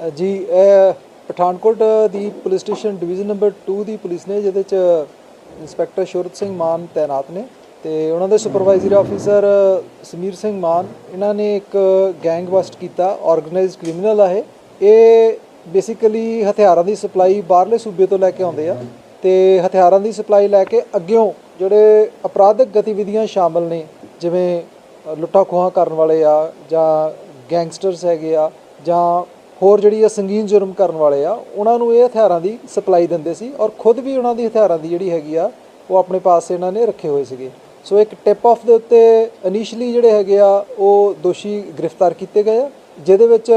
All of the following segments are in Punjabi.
ਜੀ ਇਹ ਪਠਾਨਕੋਟ ਦੀ ਪੁਲਿਸ ਸਟੇਸ਼ਨ ਡਿਵੀਜ਼ਨ ਨੰਬਰ 2 ਦੀ ਪੁਲਿਸ ਨੇ ਜਿਹਦੇ ਚ ਇੰਸਪੈਕਟਰ ਸ਼ੁਰਤ ਸਿੰਘ ਮਾਨ ਤਾਇਨਾਤ ਨੇ ਤੇ ਉਹਨਾਂ ਦੇ ਸੁਪਰਵਾਈਜ਼ਰੀ ਆਫੀਸਰ ਸਮੀਰ ਸਿੰਘ ਮਾਨ ਇਹਨਾਂ ਨੇ ਇੱਕ ਗੈਂਗ ਬਸਟ ਕੀਤਾ ਆਰਗੇਨਾਈਜ਼ਡ ਕ੍ਰਿਮੀਨਲ ਆ ਇਹ। ਇਹ ਬੇਸਿਕਲੀ ਹਥਿਆਰਾਂ ਦੀ ਸਪਲਾਈ ਬਾਹਰਲੇ ਸੂਬੇ ਤੋਂ ਲੈ ਕੇ ਆਉਂਦੇ ਆ ਤੇ ਹਥਿਆਰਾਂ ਦੀ ਸਪਲਾਈ ਲੈ ਕੇ ਅੱਗਿਓਂ ਜਿਹੜੇ ਅਪਰਾਧਿਕ ਗਤੀਵਿਧੀਆਂ ਸ਼ਾਮਲ ਨੇ ਜਿਵੇਂ ਅ, ਲੁੱਟਾਂ ਖੋਹਾਂ ਕਰਨ ਵਾਲੇ ਆ ਜਾਂ ਗੈਂਗਸਟਰਸ ਹੈਗੇ ਆ ਜਾਂ ਹੋਰ ਜਿਹੜੀ ਆ ਸੰਗੀਨ ਜੁਰਮ ਕਰਨ ਵਾਲੇ ਆ, ਉਹਨਾਂ ਨੂੰ ਇਹ ਹਥਿਆਰਾਂ ਦੀ ਸਪਲਾਈ ਦਿੰਦੇ ਸੀ ਔਰ ਖੁਦ ਵੀ ਉਹਨਾਂ ਦੀ ਹਥਿਆਰਾਂ ਦੀ ਜਿਹੜੀ ਹੈਗੀ ਆ, ਉਹ ਆਪਣੇ ਪਾਸ ਇਹਨਾਂ ਨੇ ਰੱਖੇ ਹੋਏ ਸੀਗੇ। ਸੋ ਇੱਕ ਟਿਪ ਆਫ ਦੇ ਉੱਤੇ ਇਨੀਸ਼ੀਅਲੀ ਜਿਹੜੇ ਹੈਗੇ ਆ, ਉਹ ਦੋਸ਼ੀ ਗ੍ਰਿਫਤਾਰ ਕੀਤੇ ਗਏ ਆ, ਜਿਹਦੇ ਵਿੱਚ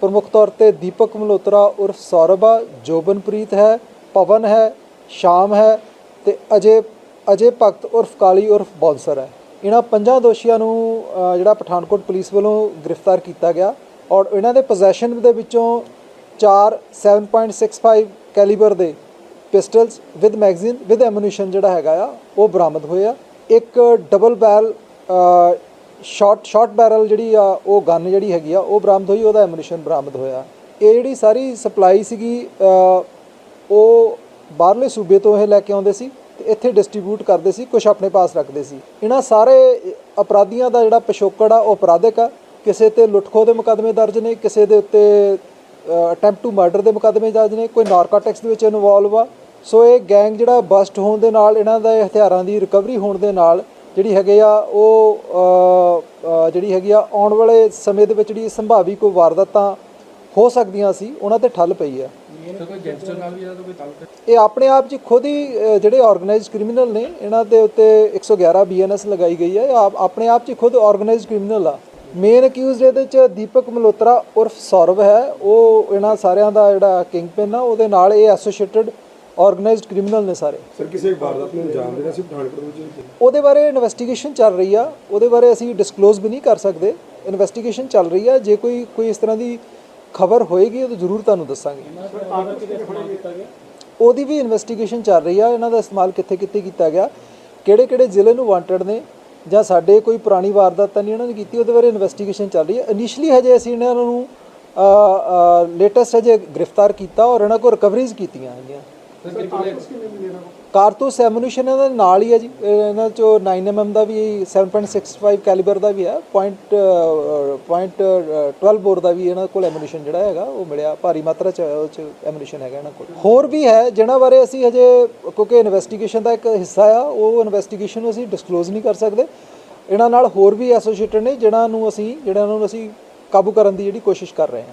ਪ੍ਰਮੁੱਖ ਤੌਰ ਤੇ ਦੀਪਕ ਮਲਹੋਤਰਾ ਉਰਫ ਸੌਰਭ ਆ ਜੋਬਨਪ੍ਰੀਤ ਹੈ, ਪਵਨ ਹੈ, ਸ਼ਾਮ ਹੈ ਤੇ ਅਜੇ ਅਜੇ ਭਗਤ ਉਰਫ ਕਾਲੀ ਉਰਫ ਬੌਂਸਰ ਹੈ। ਇਹਨਾਂ ਪੰਜਾਂ ਦੋਸ਼ੀਆਂ ਨੂੰ ਜਿਹੜਾ ਪਠਾਨਕੋਟ ਪੁਲਿਸ ਵੱਲੋਂ ਗ੍ਰਿਫਤਾਰ ਕੀਤਾ ਗਿਆ। ਔਰ ਇਹਨਾਂ ਦੇ ਪੋਜੈਸ਼ਨ ਦੇ ਵਿੱਚੋਂ 4 7.65 ਕੈਲੀਬਰ ਦੇ pistols with magazine with ammunition ਜਿਹੜਾ ਹੈਗਾ ਆ, ਉਹ ਬਰਾਮਦ ਹੋਏ ਆ। ਇੱਕ double barrel short short barrel ਜਿਹੜੀ ਆ, ਉਹ ਗਨ ਜਿਹੜੀ ਹੈਗੀ ਆ, ਉਹ ਬਰਾਮਦ ਹੋਈ, ਉਹਦਾ ਐਮੂਨੀਸ਼ਨ ਬਰਾਮਦ ਹੋਇਆ। ਇਹ ਜਿਹੜੀ ਸਾਰੀ ਸਪਲਾਈ ਸੀਗੀ ਉਹ ਬਾਹਰਲੇ ਸੂਬੇ ਤੋਂ ਇਹ ਲੈ ਕੇ ਆਉਂਦੇ ਸੀ ਤੇ ਇੱਥੇ ਡਿਸਟ੍ਰੀਬਿਊਟ ਕਰਦੇ ਸੀ ਕੁਝ ਆਪਣੇ ਪਾਸ ਰੱਖਦੇ ਸੀ। ਇਹਨਾਂ ਸਾਰੇ ਅਪਰਾਧੀਆਂ ਦਾ ਜਿਹੜਾ ਪਿਛੋਕੜ ਆ, ਉਹ ਅਪਰਾਧਿਕ ਆ। ਕਿਸੇ ਤੇ ਲੁੱਟਖੋ ਦੇ ਮੁਕੱਦਮੇ ਦਰਜ ਨੇ ਕਿਸੇ ਦੇ ਉੱਤੇ ਅਟੈਂਪਟ ਟੂ ਮਰਡਰ ਦੇ ਮੁਕੱਦਮੇ ਦਰਜ ਨੇ ਕੋਈ ਨਾਰਕੋਟਿਕਸ ਦੇ ਵਿੱਚ ਇਨਵੋਲਵ ਆ। ਸੋ ਇਹ ਗੈਂਗ ਜਿਹੜਾ ਬਸਟ ਹੋਣ ਦੇ ਨਾਲ ਇਹਨਾਂ ਦਾ ਹਥਿਆਰਾਂ ਦੀ ਰਿਕਵਰੀ ਹੋਣ ਦੇ ਨਾਲ ਜਿਹੜੀ ਹੈਗੇ ਆ ਉਹ ਜਿਹੜੀ ਹੈਗੀ ਆ ਆਉਣ ਵਾਲੇ ਸਮੇਂ ਦੇ ਵਿੱਚ ਜਿਹੜੀ ਸੰਭਾਵੀ ਕੋਈ ਵਾਰਦਾਤਾਂ ਹੋ ਸਕਦੀਆਂ ਸੀ ਉਹਨਾਂ ਤੇ ਠੱਲ ਪਈ ਆ ਇਹ ਆਪਣੇ ਆਪ 'ਚ ਖੁਦ ਹੀ ਜਿਹੜੇ ਆਰਗੇਨਾਈਜ਼ਡ ਕ੍ਰਿਮੀਨਲ ਨੇ ਇਹਨਾਂ ਦੇ ਉੱਤੇ 111 ਬੀਐਨਐਸ ਲਗਾਈ ਗਈ ਹੈ। ਇਹ ਆਪਣੇ ਆਪ 'ਚ ਖੁਦ ਆਰਗੇਨਾਈਜ਼ਡ ਕ੍ਰਿਮੀਨਲ ਆ। ਮੇਨ ਅਕਿਊਜ਼ਡ ਇਹਦੇ 'ਚ ਦੀਪਕ ਮਲਹੋਤਰਾ ਉਰਫ ਸੌਰਵ ਹੈ। ਉਹ ਇਹਨਾਂ ਸਾਰਿਆਂ ਦਾ ਜਿਹੜਾ ਕਿੰਗ ਪਿਨ ਆ ਉਹਦੇ ਨਾਲ ਇਹ ਐਸੋਸੀਏਟਡ ਆਰਗੇਨਾਈਜ਼ਡ ਕ੍ਰਿਮੀਨਲ ਨੇ ਸਾਰੇ। ਸਰ ਕਿਸੇ ਵਾਰਦਾਤ ਨੂੰ ਅੰਜਾਮ ਦੇਣਾ ਸੀ ਪਠਾਨਕੋਟ ਵਿੱਚ? ਉਹਦੇ ਬਾਰੇ ਇਨਵੈਸਟੀਗੇਸ਼ਨ ਚੱਲ ਰਹੀ ਆ। ਉਹਦੇ ਬਾਰੇ ਅਸੀਂ ਡਿਸਕਲੋਜ਼ ਵੀ ਨਹੀਂ ਕਰ ਸਕਦੇ। ਇਨਵੈਸਟੀਗੇਸ਼ਨ ਚੱਲ ਰਹੀ ਆ। ਜੇ ਕੋਈ ਕੋਈ ਇਸ ਤਰ੍ਹਾਂ ਦੀ ਖਬਰ ਹੋਏਗੀ ਉਹ ਜ਼ਰੂਰ ਤੁਹਾਨੂੰ ਦੱਸਾਂਗੇ। ਉਹਦੀ ਵੀ ਇਨਵੈਸਟੀਗੇਸ਼ਨ ਚੱਲ ਰਹੀ ਆ। ਇਹਨਾਂ ਦਾ ਇਸਤੇਮਾਲ ਕਿੱਥੇ ਕਿੱਥੇ ਕੀਤਾ ਗਿਆ? ਕਿਹੜੇ ਕਿਹੜੇ ਜ਼ਿਲ੍ਹੇ ਨੂੰ ਵਾਂਟਡ ਨੇ? ਜਾਂ ਸਾਡੇ ਕੋਈ ਪੁਰਾਣੀ ਵਾਰਦਾਤ ਤਾਂ ਨਹੀਂ ਉਹਨਾਂ ਨੇ ਕੀਤੀ, ਉਹਦੇ ਬਾਰੇ ਇਨਵੈਸਟੀਗੇਸ਼ਨ ਚੱਲ ਰਹੀ ਹੈ। ਇਨੀਸ਼ੀਅਲੀ ਹਜੇ ਅਸੀਂ ਇਹਨਾਂ ਨੂੰ ਲੇਟੈਸਟ ਹਜੇ ਗ੍ਰਿਫਤਾਰ ਕੀਤਾ ਔਰ ਇਹਨਾਂ ਕੋਲ ਰਿਕਵਰੀਜ਼ ਕੀਤੀਆਂ ਹੈਗੀਆਂ। ਕਾਰਤੂਸ ਐਮੂਨੀਸ਼ਨ ਇਹਨਾਂ ਦੇ ਨਾਲ ਹੀ ਹੈ ਜੀ। ਇਹ ਇਹਨਾਂ ਚੋਂ 9mm ਦਾ ਵੀ 7.65 ਕੈਲੀਬਰ ਦਾ ਵੀ ਹੈ। ਪੁਆਇੰਟ ਪੁਆਇੰਟ 12 ਬੋਰ ਦਾ ਵੀ ਇਹਨਾਂ ਕੋਲ ਐਮੂਨੀਸ਼ਨ ਜਿਹੜਾ ਹੈਗਾ ਉਹ ਮਿਲਿਆ। ਭਾਰੀ ਮਾਤਰਾ ਚ ਉਹ ਚ ਐਮੂਨੀਸ਼ਨ ਹੈਗਾ ਇਹਨਾਂ ਕੋਲ। ਹੋਰ ਵੀ ਹੈ ਜਿਨ੍ਹਾਂ ਬਾਰੇ ਅਸੀਂ ਹਜੇ ਕਿਉਂਕਿ ਇਨਵੈਸਟੀਗੇਸ਼ਨ ਦਾ ਇੱਕ ਹਿੱਸਾ ਆ ਉਹ ਇਨਵੈਸਟੀਗੇਸ਼ਨ ਨੂੰ ਅਸੀਂ ਡਿਸਕਲੋਜ਼ ਨਹੀਂ ਕਰ ਸਕਦੇ। ਇਹਨਾਂ ਨਾਲ ਹੋਰ ਵੀ ਐਸੋਸੀਏਟਡ ਨੇ ਜਿਨ੍ਹਾਂ ਨੂੰ ਅਸੀਂ ਜਿਹੜਾ ਨੂੰ ਅਸੀਂ ਕਾਬੂ ਕਰਨ ਦੀ ਜਿਹੜੀ ਕੋਸ਼ਿਸ਼ ਕਰ ਰਹੇ ਹਾਂ।